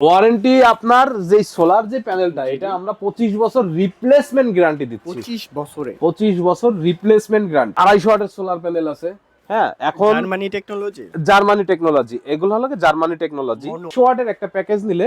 Warranty আপনার যে solar যে প্যানেলটা এটা আমরা পঁচিশ বছর রিপ্লেসমেন্ট গ্যারান্টি দিচ্ছি। পঁচিশ বছরে। পঁচিশ বছর রিপ্লেসমেন্ট গ্যারান্টি আড়াইশো ওয়াটের সোলার প্যানেল আছে। হ্যাঁ এখন জার্মানি টেকনোলজি জার্মানি টেকনোলজি এগুলো হলো জার্মানি টেকনোলজি ওয়াটের একটা প্যাকেজ নিলে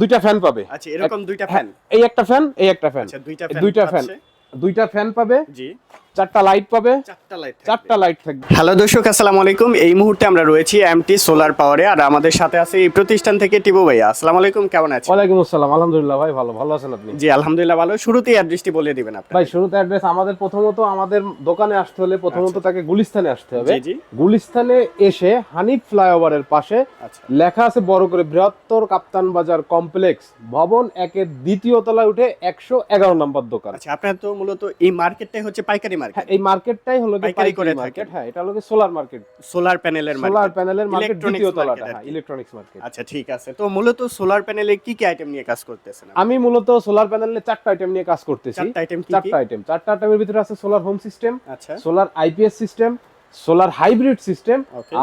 দুইটা ফ্যান পাবে। আচ্ছা এরকম দুইটা ফ্যান এই একটা ফ্যান এই একটা ফ্যান আচ্ছা দুইটা ফ্যান দুইটা ফ্যান দুইটা ফ্যান পাবে। জি। চারটা লাইট পাবে। চারটা লাইট চারটা লাইট থাকবে। হ্যালো দর্শক আসসালামু আলাইকুম। এই মুহূর্তে আমরা রয়েছি এমটি সোলার পাওয়ারে আর আমাদের সাথে আছে এই প্রতিষ্ঠান থেকে টিবু ভাইয়া। আসসালামু আলাইকুম কেমন আছেন? ওয়ালাইকুম আসসালাম আলহামদুলিল্লাহ ভাই ভালো। ভালো আছেন আপনি? জি আলহামদুলিল্লাহ ভালো। শুরুতেই অ্যাড্রেসটি বলে দিবেন আপনি ভাই শুরুতে অ্যাড্রেস আমাদের প্রথমত আমাদের দোকানে আসতে হলে প্রথমত তাকে গুলিস্তানে আসতে হবে। জি জি। গুলিস্তানে এসে হানিফ ফ্লাইওভারের পাশে আচ্ছা। লেখা আছে বড় করে বৃহত্তর কাপ্তান বাজার কমপ্লেক্স ভবন একের দ্বিতীয় তলায় উঠে একশো এগারো নম্বর দোকান। আচ্ছা আপনার তো মূলত এই মার্কেটটাই হচ্ছে পাইকারি মার্কেট হ্যাঁ এই মার্কেটটাই হলো পাইকারি করে মার্কেট হ্যাঁ এটা হলো সোলার মার্কেট সোলার প্যানেলের সোলার প্যানেলের মার্কেট দ্বিতীয় তলাটা হ্যাঁ ইলেকট্রনিক্স মার্কেট আচ্ছা ঠিক আছে। তো মূলত সোলার প্যানেলে কি কি আইটেম নিয়ে কাজ করতেছেন আমি মূলত সোলার প্যানেলে চারটা আইটেম নিয়ে কাজ করতেছি। চারটা আইটেম কি কি? চারটা আইটেম চারটা আইটেমের ভিতরে আছে সোলার হোম সিস্টেম আচ্ছা। Solar IPS system solar hybrid system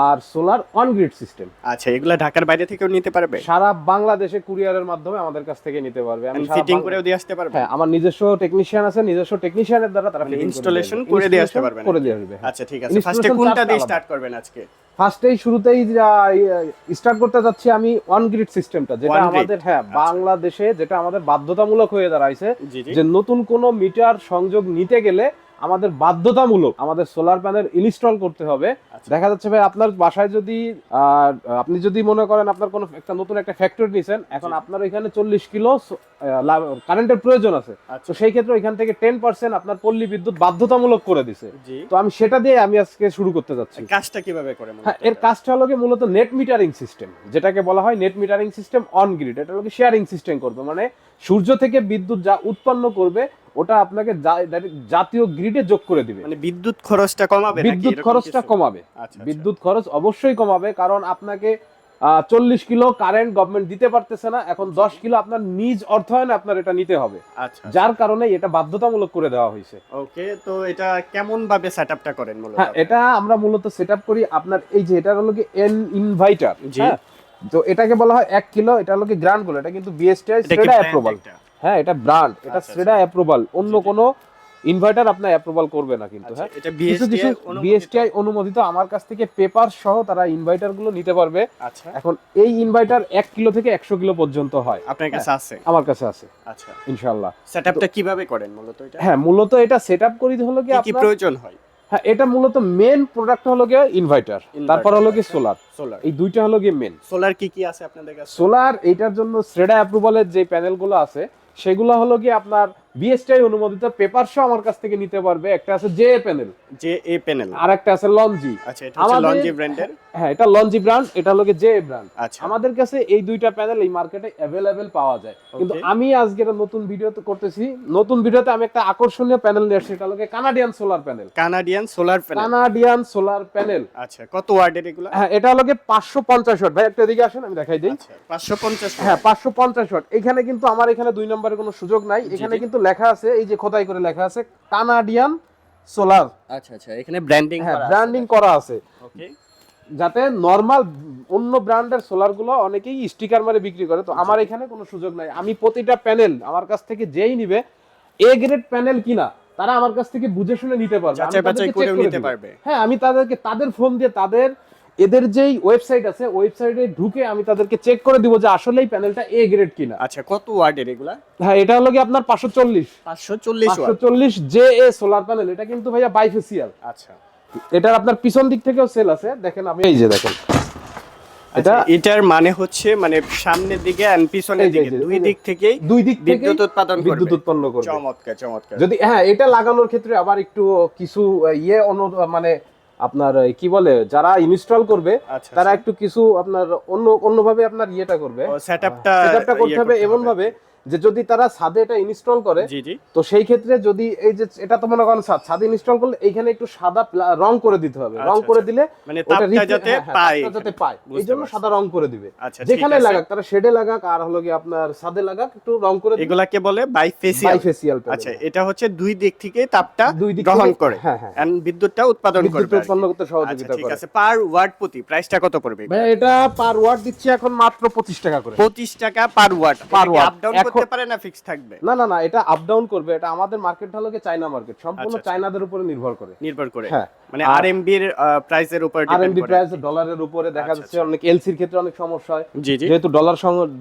R solar on grid system. আচ্ছা এগুলা ঢাকার বাইরে থেকেও নিতে পারবে? সারা বাংলাদেশে কুরিয়ারের মাধ্যমে আমাদের কাছ থেকে নিতে পারবে। আমি ফিটিং করেও দিয়ে আসতে পারবে? হ্যাঁ আমার নিজস্ব টেকনিশিয়ান আছে নিজস্ব টেকনিশিয়ানের দ্বারা তারা মানে fitting করে দিয়ে আসতে পারবেন করে দিয়ে আসবে হ্যাঁ। আচ্ছা ঠিক আছে। ফার্স্টে কোনটা দিয়ে স্টার্ট করবেন আজকে? ফার্স্টেই শুরুতেই স্টার্ট করতে যাচ্ছি আমি অন গ্রিড সিস্টেমটা যেটা আমাদের হ্যাঁ আচ্ছা। বাংলাদেশে যেটা আমাদের বাধ্যতামূলক হয়ে দাঁড়াইছে যে নতুন কোনো মিটার সংযোগ নিতে গেলে আমাদের বাধ্যতামূলক আমাদের সোলার প্যানেল ইনস্টল করতে হবে। আচ্ছা। দেখা যাচ্ছে ভাই আপনার বাসায় যদি আপনি যদি মনে করেন আপনার কোনো একটা নতুন একটা ফ্যাক্টরি নিছেন এখন আপনার ওইখানে চল্লিশ কিলো কারেন্টের প্রয়োজন আছে। আচ্ছা। তো সেই ক্ষেত্রে ওইখান থেকে টেন পার্সেন্ট আপনার পল্লী বিদ্যুৎ বাধ্যতামূলক করে দিছে। তো আমি সেটা দিয়ে আমি আজকে শুরু করতে যাচ্ছি। কাজটা কীভাবে করে হ্যাঁ এর কাজটা হলো কি মূলত নেট মিটারিং সিস্টেম যেটাকে বলা হয় net metering system on grid এটা হলো শেয়ারিং সিস্টেম করবে মানে সূর্য থেকে বিদ্যুৎ যা উৎপন্ন করবে ওটা আপনাকে জাতীয় গ্রিডে যোগ করে দিবে। মানে বিদ্যুৎ খরচটা কমাবে বিদ্যুৎ খরচটা কমাবে। আচ্ছা আচ্ছা। বিদ্যুৎ খরচ অবশ্যই কমাবে কারণ আপনাকে চল্লিশ কিলো কারেন্ট গভর্নমেন্ট দিতে পারতেছে না। এখন দশ কিলো আপনার নিজ অর্থায়নে আপনার এটা নিতে হবে। আচ্ছা যার কারণে এটা বাধ্যতামূলক করে দেওয়া হয়েছে। ওকে তো এটা কেমন ভাবে সেটআপটা করেন মূলত? হ্যাঁ এটা আমরা মূলত সেট করি আপনার এই যে এটা হলো কি এন ইনভাইটার তো এটাকে বলা হয় এক কিলো এটা হলো কি গ্রান্ডগুলো এটা কিন্তু বিএসটিআই brand অ্যাপ্রুভাল? হ্যাঁ এটা ব্র্যান্ড এটা আচ্ছা, শ্রেডা অ্যাপ্রুভাল অন্য জি, জি। কোনো ইনভার্টার আপনার অ্যাপ্রুভাল করবে না কিন্তু আচ্ছা, হ্যাঁ? এটা কিছু কিছু বিএসটিআই অনুমোদিত? আমার কাছ থেকে পেপার সহ তারা ইনভার্টারগুলো নিতে পারবে। আচ্ছা। এখন এই ইনভার্টার এক কিলো থেকে একশো কিলো পর্যন্ত হয়। আপনার কাছে আছে? আমার কাছে আছে। আচ্ছা। ইনশাল্লাহ সেটআপটা কীভাবে করেন মূলত এটা? হ্যাঁ মূলত এটা সেট আপ করি হলো কি কি কি প্রয়োজন হয়? হ্যাঁ এটা মূলত মেন প্রোডাক্ট হলো গিয়ে ইনভার্টার তারপর হলো কি সোলার সোলার এই দুইটা হলো গিয়ে মেন সোলার কি কি আছে আপনাদের কাছে? সোলার এইটার জন্য শ্রেডা অ্যাপ্রুভালের যে প্যানেলগুলো আছে সেগুলো হলো কি আপনার অনুমোদিত পেপার সহ আমার কাছ থেকে নিতে পারবে। একটা আছে জে প্যানেল যে এ প্যানেল আর একটা আছে লঞ্জি আচ্ছা এটা হচ্ছে লঞ্জি ব্র্যান্ডের হ্যাঁ এটা লঞ্জি ব্র্যান্ড এটা হলো জে ব্র্যান্ড আচ্ছা। আমাদের কাছে এই দুইটা প্যানেল এই মার্কেটে পাওয়া যায়। কিন্তু আমি আজকে একটা নতুন ভিডিওতে করতেছি। নতুন ভিডিওতে আমি একটা আকর্ষণীয় প্যানেল নিয়ে আসছি এটা হলো Canadian solar panel Canadian solar panel Canadian solar panel আচ্ছা কত ওয়ার্ডের এগুলা? হ্যাঁ এটা হলো কি পাঁচশো পঞ্চাশ ওয়াট ভাই একটা এদিকে আসেন আমি দেখাই দিই। আচ্ছা 550 হ্যাঁ পাঁচশো পঞ্চাশ ওয়াট এখানে কিন্তু আমার এখানে দুই নম্বরের কোনো সুযোগ নাই। এখানে কিন্তু লেখা আছে এই যে খোদাই করে লেখা আছে কানাডিয়ান সোলার। আচ্ছা আচ্ছা এখানে ব্র্যান্ডিং হ্যাঁ ব্র্যান্ডিং করা আছে। ওকে যাতে নর্মাল অন্য ব্র্যান্ডের সোলারগুলো অনেকেই স্টিকার মারে বিক্রি করে। তো আমার এখানে কোনো সুযোগ নাই। আমি প্রতিটা প্যানেল আমার কাছ থেকে যেই নিবে এ গ্রেড প্যানেল কিনা তারা আমার কাছ থেকে বুঝে শুনে নিতে পারবে। হ্যাঁ আমি তাদেরকে তাদের ফোন দিয়ে তাদের এদের যেই ওয়েবসাইট আছে ওয়েবসাইটে ঢুকে আমি তাদেরকে চেক করে দিব যে আসলেই প্যানেলটা এ গ্রেড কিনা। আচ্ছা কত ওয়ার্ডের এগুলা? হ্যাঁ এটা হলো কি আপনার পাঁচশো চল্লিশ। 540 ওয়াট চল্লিশ জে এ সোলার প্যানেল এটা কিন্তু ভাইয়া বাইফেসিয়াল আচ্ছা। এটার আপনার পিছন দিক থেকেও সেল আছে। দেখেন আমি এই যে দেখেন। এটা এটা এটার মানে হচ্ছে মানে সামনের দিকে আর পিছনের দিকে দুই দিক থেকেই দুই দিক থেকে বিদ্যুৎ উৎপাদন করবে। বিদ্যুৎ উৎপন্ন করবে। চমৎকার চমৎকার। যদি হ্যাঁ এটা লাগানোর ক্ষেত্রে আবার একটু কিছু ইয়ে মানে আপনার কি বলে যারা ইনস্টল করবে আচ্ছা তারা একটু কিছু আপনার অন্য অন্যভাবে আপনার ইয়েটা করবে। সেটআপটা সেটআপটা করতে হবে এমন ভাবে যে যদি তারা ছাদে এটা ইনস্টল করে তো সেই ক্ষেত্রে যদি এই যে এটা তো মনে করেন ছাদ ছাদে ইনস্টল করলে এইখানে একটু সাদা রং করে দিতে হবে। রং আচ্ছা, করে আচ্ছা। দিলে মানে তাপটা যাতে হ্যাঁ, পায় যাতে পায়। এই জন্য সাদা রং করে দিবে। আচ্ছা যেখানে লাগাক তারা শেডে লাগাক আর হলো কি আপনার ছাদে লাগাক একটু রং করে এগুলাকে বলে বাইফেসিয়াল বাইফেসিয়াল আচ্ছা এটা হচ্ছে দুই দিক থেকে তাপটা দুই দিক গ্রহণ করে। হ্যাঁ, হ্যাঁ। বিদ্যুৎটা উৎপাদন বিদ্যুৎ করবে আর উৎপন্ন করতে সহযোগিতা ঠিক আছে। পার ওয়াট প্রতি প্রাইসটা কত পড়বে? ভাই এটা পার ওয়াট দিচ্ছি এখন মাত্র পঁচিশ টাকা করে। পঁচিশ টাকা পার ওয়াট। আপ ডাউন করতে পারে না ফিক্স থাকবে। না না না এটা আপ ডাউন করবে এটা আমাদের মার্কেটটা হলো কি চায়না মার্কেট সম্পূর্ণ আচ্ছা, আচ্ছা। চায়নাদের উপরে নির্ভর করে। নির্ভর করে। হ্যাঁ। মানে আরএমবি এর প্রাইসের উপর আর ডিপেন্ড প্রাইস ডলারের উপরে দেখা আচ্ছা, যাচ্ছে অনেক এলসির ক্ষেত্রে অনেক সমস্যা হয়। যেহেতু ডলার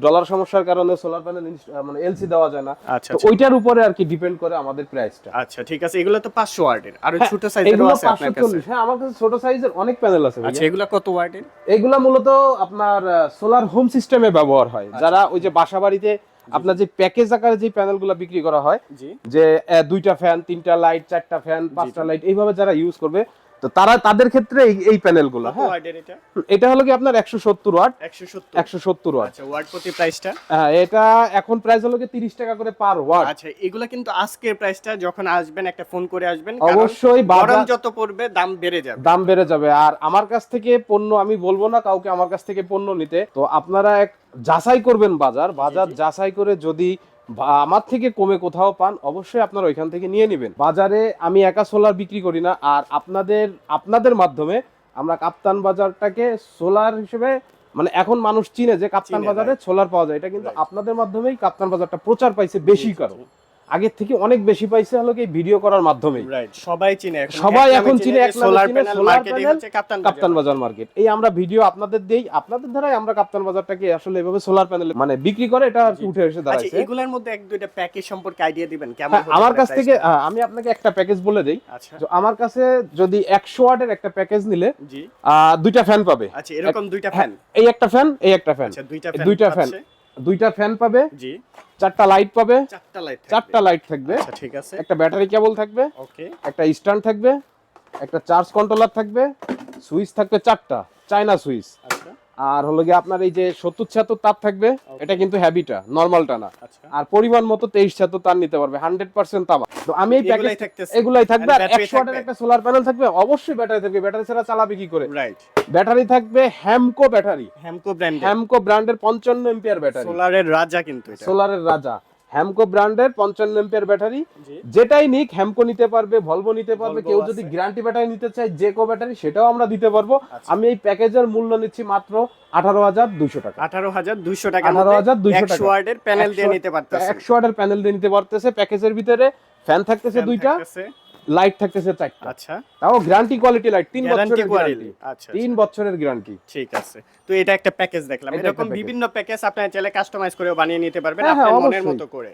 ডলার সমস্যার কারণে সোলার প্যানেল মানে এলসি দেওয়া যায় না। আচ্ছা তো আচ্ছা। ওইটার উপরে আর কি ডিপেন্ড করে আমাদের প্রাইসটা আচ্ছা ঠিক আছে। এগুলো তো পাঁচশো ওয়ার্ডের আর ছোট সাইজেরও হ্যাঁ, আছে আপনার কাছে। 540 হ্যাঁ আমার কাছে ছোট সাইজের অনেক প্যানেল আছে আচ্ছা এগুলো কত ওয়ার্ডের এগুলা মূলত আপনার সোলার হোম সিস্টেমে ব্যবহার হয়। আচ্ছা, যারা ওই যে বাসা বাড়িতে আপনার যে প্যাকেজ আকারে যে প্যানেলগুলো বিক্রি করা হয় যে দুইটা ফ্যান তিনটা লাইট চারটা ফ্যান পাঁচটা লাইট এইভাবে যারা ইউজ করবে তো তারা তাদের ক্ষেত্রে এই প্যানেলগুলো হ্যাঁ? এটা? হলো কি আপনার একশো সত্তর ওয়াট একশো সত্তর। ওয়াট আচ্ছা ওয়ার্ড প্রতি প্রাইসটা? হ্যাঁ এটা এখন প্রাইস হলো কি তিরিশ টাকা করে পার ওয়াট আচ্ছা এগুলা কিন্তু আজকের প্রাইসটা যখন আসবেন একটা ফোন করে আসবেন অবশ্যই গরম যত পড়বে দাম বেড়ে যাবে। দাম বেড়ে যাবে। আর আমার কাছ থেকে পণ্য আমি বলব না কাউকে আমার কাছ থেকে পণ্য নিতে। তো আপনারা এক যাচাই করবেন বাজার। বাজার যাচাই করে যদি আমার থেকে কমে কোথাও পান অবশ্যই আপনারা ওইখান থেকে নিয়ে নেবেন। বাজারে আমি একা সোলার বিক্রি করি না আর আপনাদের আপনাদের মাধ্যমে আমরা কাপ্তান বাজারটাকে সোলার হিসেবে মানে এখন মানুষ চিনে যে কাপ্তান বাজারে সোলার পাওয়া যায়। এটা কিন্তু আপনাদের মাধ্যমেই কাপ্তান বাজারটা প্রচার পাইছে বেশি কারণ। আগের থেকে অনেক বেশি পাইছে হলো কি ভিডিও করার মাধ্যমেই। রাইট সবাই চিনে এখন। সবাই এখন চিনে, এক সোলার প্যানেল solar মার্কেটিং হচ্ছে কাপ্তান কাপ্তান বাজার মার্কেট এই আমরা ভিডিও আপনাদের দেই আপনাদের দ্বারাই আমরা কাপ্তান বাজারটাকে আসলে এভাবে সোলার প্যানেল মানে বিক্রি করে এটা আর উঠে এসে আচ্ছা দাঁড়াইছে। এগুলোর মধ্যে এক দুইটা প্যাকেজ সম্পর্কে আইডিয়া দিবেন কেমন হ্যাঁ, আমার কাছ থেকে হ্যাঁ, আমি আপনাকে একটা প্যাকেজ বলে দেই। আচ্ছা। তো আমার কাছে যদি একশো ওয়াটের একটা প্যাকেজ নিলে দুইটা ফ্যান পাবে। আচ্ছা এরকম দুইটা ফ্যান এই একটা ফ্যান এই একটা ফ্যান আচ্ছা দুইটা ফ্যান দুইটা ফ্যান দুইটা ফ্যান পাবে। জি। চারটা লাইট পাবে। চারটা লাইট চারটা লাইট থাকবে। আচ্ছা ঠিক আছে। একটা ব্যাটারি কেবল থাকবে। ওকে একটা স্ট্যান্ড থাকবে। একটা চার্জ কন্ট্রোলার থাকবে। সুইচ থাকবে চারটা। চায়না সুইচ আর হলো গিয়ে আপনার এই যে সত্তর ছিয়াত্তর তাপ থাকবে এটা কিন্তু হ্যাবিটা নর্মালটা না। আচ্ছা। আর পরিমাণ মতো তেইশ ছিয়াত্তর তার নিতে পারবে হান্ড্রেড পার্সেন্ট তামা তো আমি এই প্যাকেজ এগুলাই থাকবে আর একশো ওয়াটের একটা সোলার প্যানেল থাকবে অবশ্যই ব্যাটারি থাকবে ব্যাটারি ছাড়া চালাবে কি করে? রাইট ব্যাটারি থাকবে হ্যামকো ব্যাটারি হ্যামকো ব্র্যান্ড হ্যামকো ব্র্যান্ডের পঞ্চান্ন এম্পিয়ার ব্যাটারি সোলারের রাজা কিন্তু সোলারের রাজা। হ্যামকো ব্র্যান্ডের পঞ্চান্ন এম্পিয়ার ব্যাটারি যেটাই নিক হ্যামকো নিতে পারবে ভলভো নিতে পারবে কেউ যদি গ্যারান্টি ব্যাটারি নিতে চায় যে কো ব্যাটারি সেটাও আমরা দিতে পারব। আচ্ছা। আমি এই প্যাকেজের মূল্য নিচ্ছি মাত্র আঠারো হাজার দুইশো টাকা। আঠারো হাজার দুইশো টাকা। 18,200 টাকা। একশো ওয়ার্ডের প্যানেল দিয়ে নিতে পারতেছে। একশো ওয়ার্ডের প্যানেল দিয়ে নিতে পারতেছে। প্যাকেজের ভিতরে ফ্যান থাকতেছে দুইটা। লাইট থাকতেছে চারটা। আচ্ছা। তাও গ্যারান্টি কোয়ালিটি লাইট তিন বছরের গ্যারান্টি আচ্ছা তিন বছরের গ্যারান্টি ঠিক আছে। তো এটা একটা প্যাকেজ দেখলাম। এরকম বিভিন্ন প্যাকেজ আপনার চাইলে কাস্টমাইজ করে বানিয়ে নিতে পারবেন। হ্যাঁ, হ্যাঁ, আপনার মনের মতো করে।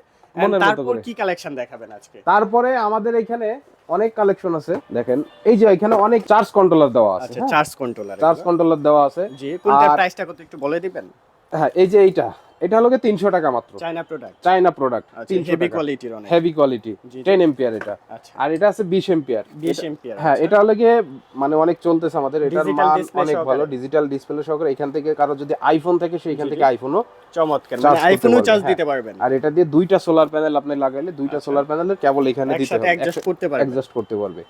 তারপর কি কালেকশন দেখাবেন আজকে? তারপরে আমাদের এখানে অনেক কালেকশন আছে। দেখেন এই যে এখানে অনেক চার্জ কন্ট্রোলার দেওয়া আছে আচ্ছা চার্জ কন্ট্রোলার চার্জ কন্ট্রোলার দেওয়া আছে। জি কোনটা প্রাইসটা কত একটু বলে দিবেন? হ্যাঁ এই যে এইটা। এটা হলো তিনশো টাকা মাত্র। চায়না প্রোডাক্ট চাইনা প্রোডাক্ট আচ্ছা হেভি কোয়ালিটির অনেক। Heavy quality. টেন এম্পিয়ার এটা। আচ্ছা। আর এটা আছে বিশ এম্পিয়ার 20 এম্পিয়ার হ্যাঁ এটা হলো গিয়ে মানে অনেক চলতেছে আমাদের। এটার মান অনেক ভালো ডিজিটাল ডিসপ্লে সহকারে। এখান থেকে কারও যদি আইফোন থাকে সেইখান থেকে। আইফোনও চমৎকার। মানে আইফোনও চার্জ হ্যাঁ। দিতে পারবেন। আর এটা দিয়ে দুইটা সোলার প্যানেল আপনি লাগাইলে দুইটা সোলার প্যানেলের কেবল এখানে দিতে হবে। অ্যাডজাস্ট করতে পারবেন। অ্যাডজাস্ট করতে পারবে।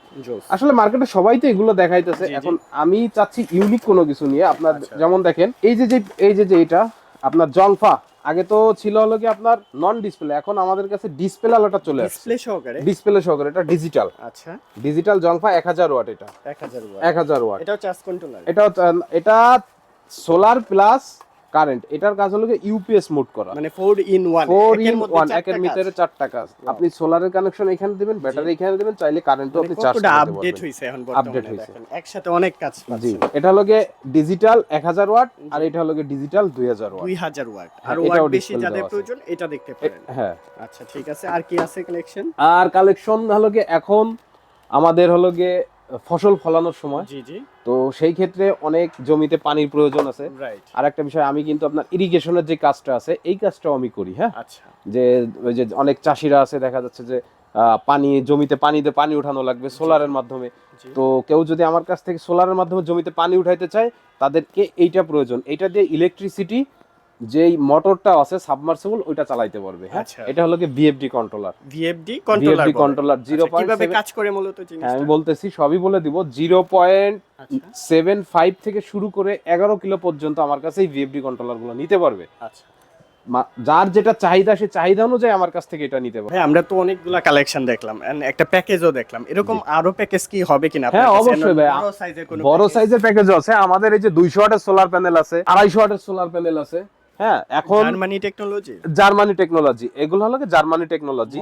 আসলে মার্কেটে সবাই তো এগুলো দেখাইতেছে। এখন আমি চাচ্ছি ইউনিক কোনো কিছু নিয়ে। আপনার আচ্ছা। যেমন দেখেন এই যে যে এই যে যে এটা আপনার জলফা আগে তো ছিল হলো কি আপনার নন ডিসপ্লে এখন আমাদের কাছে ডিসপ্লে আলোটা চলে আসছে। ডিসপ্লে সহকারে? ডিসপ্লে সহকারে এটা ডিজিটাল আচ্ছা। ডিজিটাল জংফা এক হাজার ওয়াট এটা। 1000 ওয়াট এক হাজার ওয়াট এটাও চার্জ কন্ট্রোলার এটা এটা সোলার প্লাস কারেন্ট এটার কাজ হলো ইউপিএস মোড করা। মানে 4 ইন 1 ফোর ইন ওয়ান একের ভিতরে চারটা কাজ। আপনি সোলারের কানেকশন এখানে দিবেন ব্যাটারি এখানে দিবেন চাইলে কারেন্টও আপনি চার্জ করতে আপডেট হইছে এখন বর্তমানে হইছে। একসাথে অনেক কাজ জি। এটা হলো ডিজিটাল এক হাজার ওয়াট আর এটা হলো ডিজিটাল দুই হাজার ওয়াট 2000 ওয়াট আর ওয়াট বেশি যাদের প্রয়োজন এটা দেখতে পারেন। হ্যাঁ। আচ্ছা ঠিক আছে। আর কি আছে কালেকশন আর কালেকশন হলো এখন আমাদের হলো গিয়ে ফসল ফলানোর সময়। জি জি। তো সেই ক্ষেত্রে অনেক জমিতে পানির প্রয়োজন আছে। আর একটা বিষয় আমি কিন্তু আপনার ইরিগেশনের যে কাজটা আছে এই কাজটাও আমি করি হ্যাঁ? আচ্ছা। যে ওই যে অনেক চাষিরা আছে দেখা যাচ্ছে যে পানি জমিতে পানিতে পানি উঠানো লাগবে সোলারের মাধ্যমে। তো কেউ যদি আমার কাছ থেকে সোলারের মাধ্যমে জমিতে পানি উঠাইতে চায় তাদেরকে এইটা প্রয়োজন। এইটা দিয়ে ইলেকট্রিসিটি যেই মোটরটা আছে সাবমার্সিবল ওইটা চালাইতে পারবে হ্যাঁ? আচ্ছা। এটা হলো কি VFD controller VFD controller VFD controller, 0.7 কীভাবে কাজ করে মূলত হ্যাঁ জিনিসটা আমি বলতেছি সবই বলে দিব জিরো পয়েন্ট আচ্ছা। সেভেন ফাইভ থেকে শুরু করে এগারো কিলো পর্যন্ত আমার কাছে এই ভিএফডি কন্ট্রোলারগুলো নিতে পারবে। আচ্ছা। যার যেটা চাহিদা সে চাহিদা অনুযায়ী আমার কাছ থেকে এটা নিতে পারবে। হ্যাঁ আমরা তো অনেকগুলা কালেকশন দেখলাম and একটা প্যাকেজও দেখলাম। এরকম আরও প্যাকেজ কি হবে কিনা হ্যাঁ, অবশ্যই ভাই। বড় সাইজের কোনো বড় সাইজের প্যাকেজ আছে। আমাদের এই যে দুইশো ওয়াটের সোলার প্যানেল আছে আড়াইশো ওয়াটের সোলার প্যানেল আছে। হ্যাঁ এখন জার্মানি টেকনোলজি? Germany technology. এগুলো হলো জার্মানি টেকনোলজি?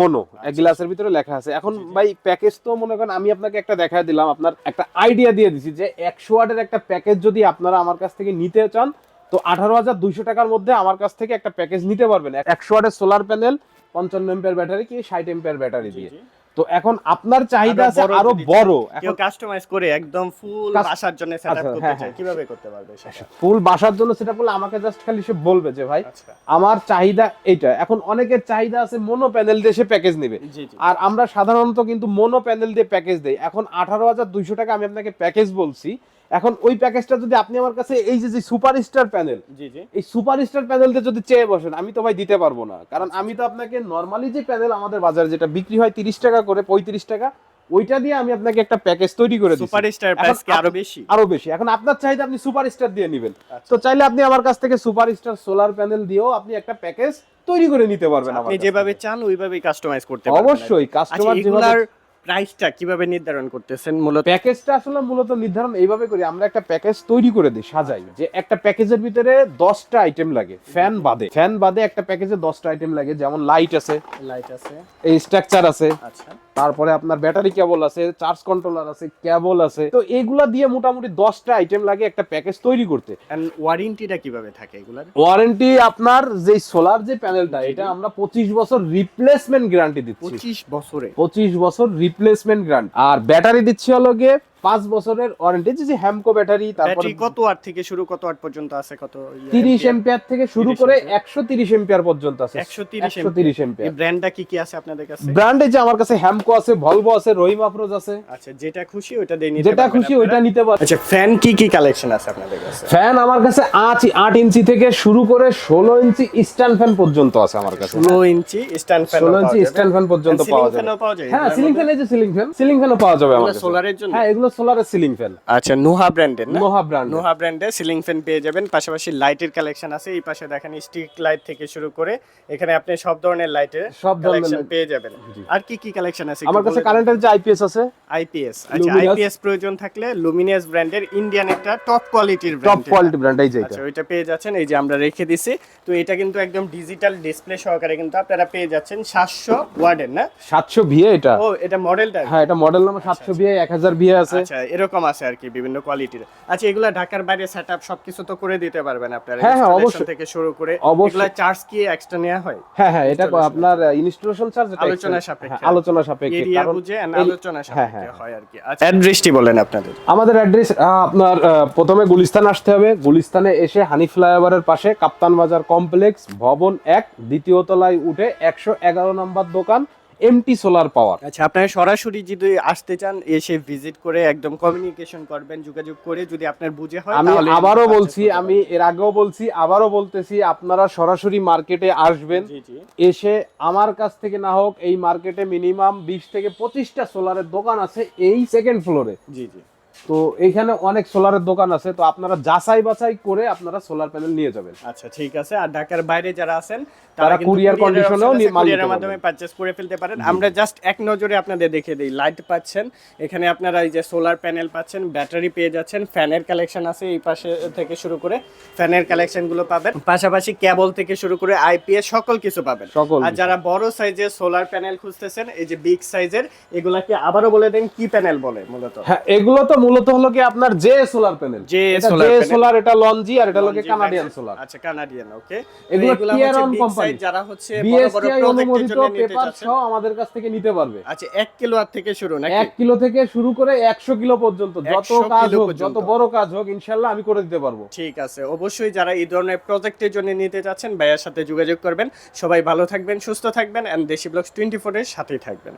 মনো এক গ্লাসের ভিতরে লেখা আছে। এখন ভাই প্যাকেজ তো মনে করেন আমি আপনাকে একটা দেখায় দিলাম আপনার একটা আইডিয়া দিয়ে দিছি যে একশো ওয়াটের একটা প্যাকেজ যদি আপনারা আমার কাছ থেকে নিতে চান তো আঠারো হাজার দুইশো টাকার মধ্যে আমার কাছ থেকে একটা প্যাকেজ নিতে পারবেন। একশো ওয়াটের সোলার প্যানেল পঞ্চান্ন এম্পিয়ার ব্যাটারি কি ষাট এম্পিয়ার ব্যাটারি দিয়ে। তো এখন আপনার চাহিদা আছে আরও বড়। এখন কাস্টমাইজ করে একদম ফুল বাসার জন্য সেটআপ আচ্ছা, করতে চাই হ্যাঁ। কীভাবে করতে পারবে সেটা ফুল বাসার জন্য সেটআপ করলে আমাকে জাস্ট খালি সে বলবে যে ভাই আচ্ছা। আমার চাহিদা এটা এখন অনেকের চাহিদা আছে মনো প্যানেল দিয়ে সে প্যাকেজ নেবে। আর আমরা সাধারণত কিন্তু মনো প্যানেল দিয়ে প্যাকেজ দেই। এখন আঠারো হাজার দুইশো টাকা আমি আপনাকে প্যাকেজ বলছি। এখন ওই প্যাকেজটা যদি আপনি আমার কাছে এই যে সুপার স্টার প্যানেল জি জি। এই সুপার স্টার প্যানেল যদি চেয়ে বসেন আমি তো ভাই দিতে পারব না। কারণ আমি তো আপনাকে নর্মালি যে প্যানেল আমাদের বাজারে যেটা বিক্রি হয় তিরিশ টাকা করে পঁয়ত্রিশ টাকা ওইটা দিয়ে আমি আপনাকে একটা প্যাকেজ তৈরি করে দিচ্ছি সুপার স্টার আরও বেশি? আরও বেশি। এখন আপনার চাহিদা আপনি সুপার স্টার দিয়ে নেবেন। আচ্ছা। তো চাইলে আপনি আমার কাছ থেকে সুপার স্টার সোলার প্যানেল দিয়েও আপনি একটা প্যাকেজ তৈরি করে নিতে পারবেন আপনি যেভাবে চান ওইভাবেই কাস্টমাইজ করতে পারবেন অবশ্যই আচ্ছা কাস্টমার যেভাবে প্রাইসটা কীভাবে নির্ধারণ করতেছেন মূলত? প্যাকেজটা আসলে মূলত নির্ধারণ এইভাবে করি আমরা একটা প্যাকেজ তৈরি করে দিই সাজাই। যে একটা প্যাকেজের ভিতরে দশটা আইটেম লাগে ফ্যান বাদে। ফ্যান বাদে একটা প্যাকেজে দশটা আইটেম লাগে যেমন লাইট আছে লাইট আছে। এই স্ট্রাকচার আছে। আচ্ছা। তারপরে আপনার ব্যাটারি কেবল আছে চার্জ কন্ট্রোলার আছে কেবল আছে। তো এগুলা দিয়ে মোটামুটি দশটা আইটেম লাগে একটা প্যাকেজ তৈরি করতে। ওয়ারেন্টিটা কীভাবে থাকে এগুলার? ওয়ারেন্টি আপনার যে সোলার যে প্যানেলটা এটা আমরা পঁচিশ বছর রিপ্লেসমেন্ট গ্যারান্টি দিচ্ছি। পঁচিশ বছরে? পঁচিশ বছর রিপ্লেসমেন্ট গ্যারান্টি আর ব্যাটারি দিচ্ছি হলো গিয়ে পাঁচ বছরের ওয়ারেন্টি যে হ্যামকো ব্যাটারি তারপরে কত ওয়াট থেকে শুরু কত ওয়াট পর্যন্ত আছে কত ইয়ে, তিরিশ এম্পিয়ার থেকে শুরু করে ampere। একশো তিরিশ এম্পিয়ার পর্যন্ত আছে। 130 একশো তিরিশ এই এম্পিয়ার ব্র্যান্ডটা কি কি আছে আপনাদের কাছে? ব্র্যান্ডে যে আমার কাছে হ্যামকো আছে ভলভো আছে রহিম আফরোজ আছে। আচ্ছা যেটা খুশি ওটা নিতে যেটা খুশি। ওইটা নিতে পার আচ্ছা ফ্যান কি কি কালেকশন আছে আপনাদের কাছে? ফ্যান আমার কাছে আট আট ইঞ্চি থেকে শুরু করে ষোলো ইঞ্চি স্ট্যান্ড ফ্যান পর্যন্ত আছে আমার কাছে। ষোলো ইঞ্চি স্ট্যান্ড ফ্যান ষোলো ইঞ্চি স্ট্যান্ড ফ্যান পর্যন্ত পাওয়া যায় হ্যাঁ সিলিং ফ্যান এই যে সিলিং ফ্যান সিলিং ফ্যানও পাওয়া যাবে আমার সোলারের জন্য? হ্যাঁ এগুলো সোলারের সিলিং ফ্যান আচ্ছা নোহা ব্র্যান্ডের না? নোহা ব্র্যান্ড নোহা ব্র্যান্ডে সিলিং ফ্যান পেয়ে যাবেন। পাশাপাশি লাইটের কালেকশন আছে। এই পাশে দেখেন স্টিক লাইট থেকে শুরু করে এখানে আপনি সব ধরনের লাইটের সব ধরনের পেয়ে যাবেন। আর কি কি কালেকশন আছে আমার কাছে কারেন্টের যে আইপিএস আছে আইপিএস আচ্ছা আইপিএস প্রয়োজন থাকলে লুমিনিয়াস ব্র্যান্ডের ইন্ডিয়ান একটা টপ কোয়ালিটির টপ কোয়ালিটি ব্র্যান্ড এই যে আচ্ছা ওইটা পেয়ে যাচ্ছেন। এই যে আমরা রেখে দিছি। তো এটা কিন্তু একদম ডিজিটাল ডিসপ্লে সহকারে কিন্তু আপনারা পেয়ে যাচ্ছেন সাতশো ওয়ার্ডের না? সাতশো ভিএ এটা। ও এটা মডেলটা হ্যাঁ এটা মডেল নাম্বার সাতশো ভিএ এক হাজার ভিএ আছে। আচ্ছা এরকম আছে আর কি বিভিন্ন কোয়ালিটির আচ্ছা এগুলা ঢাকার বাইরে সেটআপ সবকিছু তো করে দিতে পারবেন আপনারা হ্যাঁ, হ্যাঁ, অবশ্যই। থেকে শুরু করে। এগুলা চার্জ কি এক্সট্রা নেওয়া হয়? হ্যাঁ হ্যাঁ এটা আপনার ইনস্টলেশন চার্জ আলোচনা সাপেক্ষে। আলোচনা সাপেক্ষে এরিয়া বুঝে আলোচনা হ্যাঁ, সাপেক্ষে হ্যাঁ। হয় আর কি। আচ্ছা। অ্যাড্রেসটি বলেন আপনাদের। আমাদের অ্যাড্রেস আপনার প্রথমে গুলিস্তান আসতে হবে। গুলিস্তানে এসে হানি ফ্লাইওভারের পাশে কাপ্তান বাজার কমপ্লেক্স ভবন এক দ্বিতীয় তলায় উঠে একশো এগারো নম্বর দোকান। এমটি সোলার পাওয়ার আচ্ছা আপনারা সরাসরি যদি আসতে চান এসে ভিজিট করে একদম কমিউনিকেশন করবেন যোগাযোগ করে যদি আপনার বুঝে হয় আমি আবারও বলছি আমি এর আগেও বলছি আবারও বলতেছি আপনারা সরাসরি মার্কেটে আসবেন। এসে আমার কাছ থেকে না হোক এই মার্কেটে মিনিমাম বিশ থেকে পঁচিশটা সোলারের দোকান আছে এই সেকেন্ড ফ্লোরে জি জি। তো এইখানে অনেক সোলারের দোকান আছে তো আপনারা যাচাই বাছাই করে আপনারা সোলার প্যানেল নিয়ে যাবেন। আচ্ছা ঠিক আছে। আর ঢাকার বাইরে যারা আছেন তারা courier নিতে এর মাধ্যমে। পারচেজ করে ফেলতে পারেন। আমরা জাস্ট এক নজরে আপনাদের দেখে দিই। লাইট পাচ্ছেন। এখানে আপনারা এই যে সোলার প্যানেল পাচ্ছেন ব্যাটারি পেয়ে যাচ্ছেন। ফ্যানের কালেকশন আছে এই পাশে থেকে শুরু করে। ফ্যানের কালেকশনগুলো পাবেন। পাশাপাশি কেবল থেকে শুরু করে আইপিএস সকল কিছু পাবেন। আর যারা বড় সাইজের সোলার প্যানেল খুঁজতেছেন এই যে বিগ সাইজের এগুলাকে আবারও বলে দেন কি প্যানেল বলে মূলত? হ্যাঁ এগুলো তো মূলত হলো কি আপনার J solar panel. J solar এটা লঞ্জি আর এটা হলো কানাডিয়ান সোলার। আচ্ছা কানাডিয়ান ওকে এগুলো হচ্ছে one big যারা হচ্ছে বড় বড় প্রজেক্টের জন্য নিতে পেপার চাচ্ছেন। আমাদের কাছ থেকে নিতে পারবে। আচ্ছা এক কিলো আর থেকে শুরু নাকি? এক কিলো থেকে শুরু করে একশো কিলো পর্যন্ত যত কাজ হোক যত বড় কাজ হোক ইনশাল্লাহ আমি করে দিতে পারব। ঠিক আছে অবশ্যই যারা এই ধরনের প্রজেক্টের জন্য নিতে চাচ্ছেন ভাইয়ার সাথে যোগাযোগ করবেন। সবাই ভালো থাকবেন সুস্থ থাকবেন এন্ড দেশি ব্লগস টোয়েন্টি ফোরের সাথেই থাকবেন।